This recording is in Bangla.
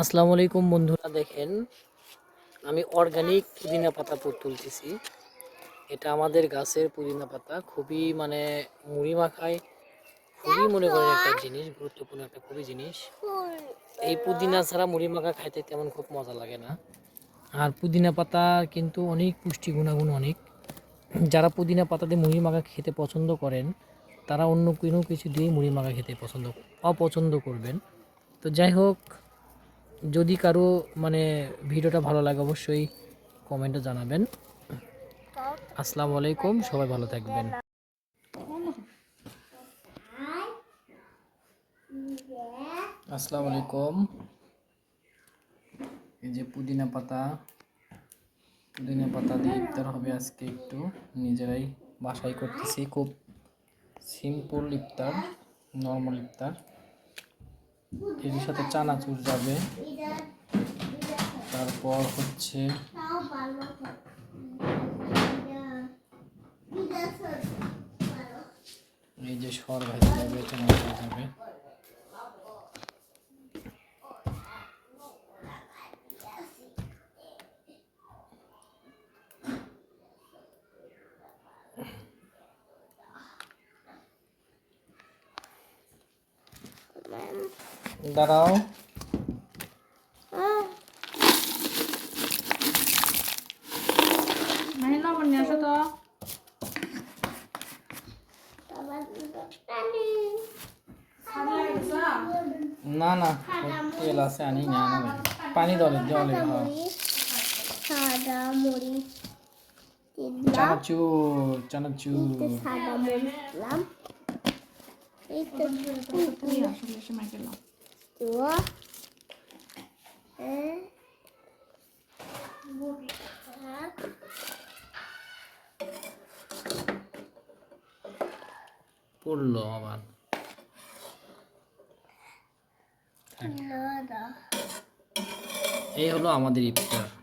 আসসালামু আলাইকুম বন্ধুরা, দেখেন, আমি অর্গানিক পুদিনা পাতা তুলতেছি। এটা আমাদের গাছের পুদিনা পাতা, খুবই মানে মুড়ি মাখায়, খুবই মনে করেন একটা জিনিস, গুরুত্বপূর্ণ একটা খুবই জিনিস। এই পুদিনা ছাড়া মুড়ি মাখা খাইতে তেমন খুব মজা লাগে না। আর পুদিনা পাতা কিন্তু অনেক পুষ্টি গুণাগুণ অনেক। যারা পুদিনা পাতা দিয়ে মুড়ি মাখা খেতে পছন্দ করেন, তারা অন্য কোনো কিছু দিয়ে মুড়ি মাখা খেতে পছন্দ, অপছন্দ করবেন। তো যাই হোক যদি কারও মানে ভিডিওটা ভালো লাগে, অবশ্যই কমেন্টে জানাবেন। আসসালামু আলাইকুম, সবাই ভালো থাকবেন। আসসালামু আলাইকুম। এই যে পুদিনা পাতা পুদিনা পাতা দিয়ে ইফতার হবে আজকে একটু। নিজেরাই বাসায় করতেছি, খুব সিম্পল ইফতার নর্মাল ইফতার। এর সাথে চানাচুর যাবে। তারপর হচ্ছে এই যে সর ভাজা যাবে চানাচুর যাবে। দাঁড়াও। নাহি লবণ নিয়ে আসো তো। না না তেল আছে আনি না না পানি দলে জলে হ্যাঁ। সাদা মরিচ চানাচুর চানাচুর। সাদা মরিচ দিলাম। এই তো আসলে এসে মাইকে লাও তো হ্যাঁ পড়ল আবার এই হলো আমাদের ইফতার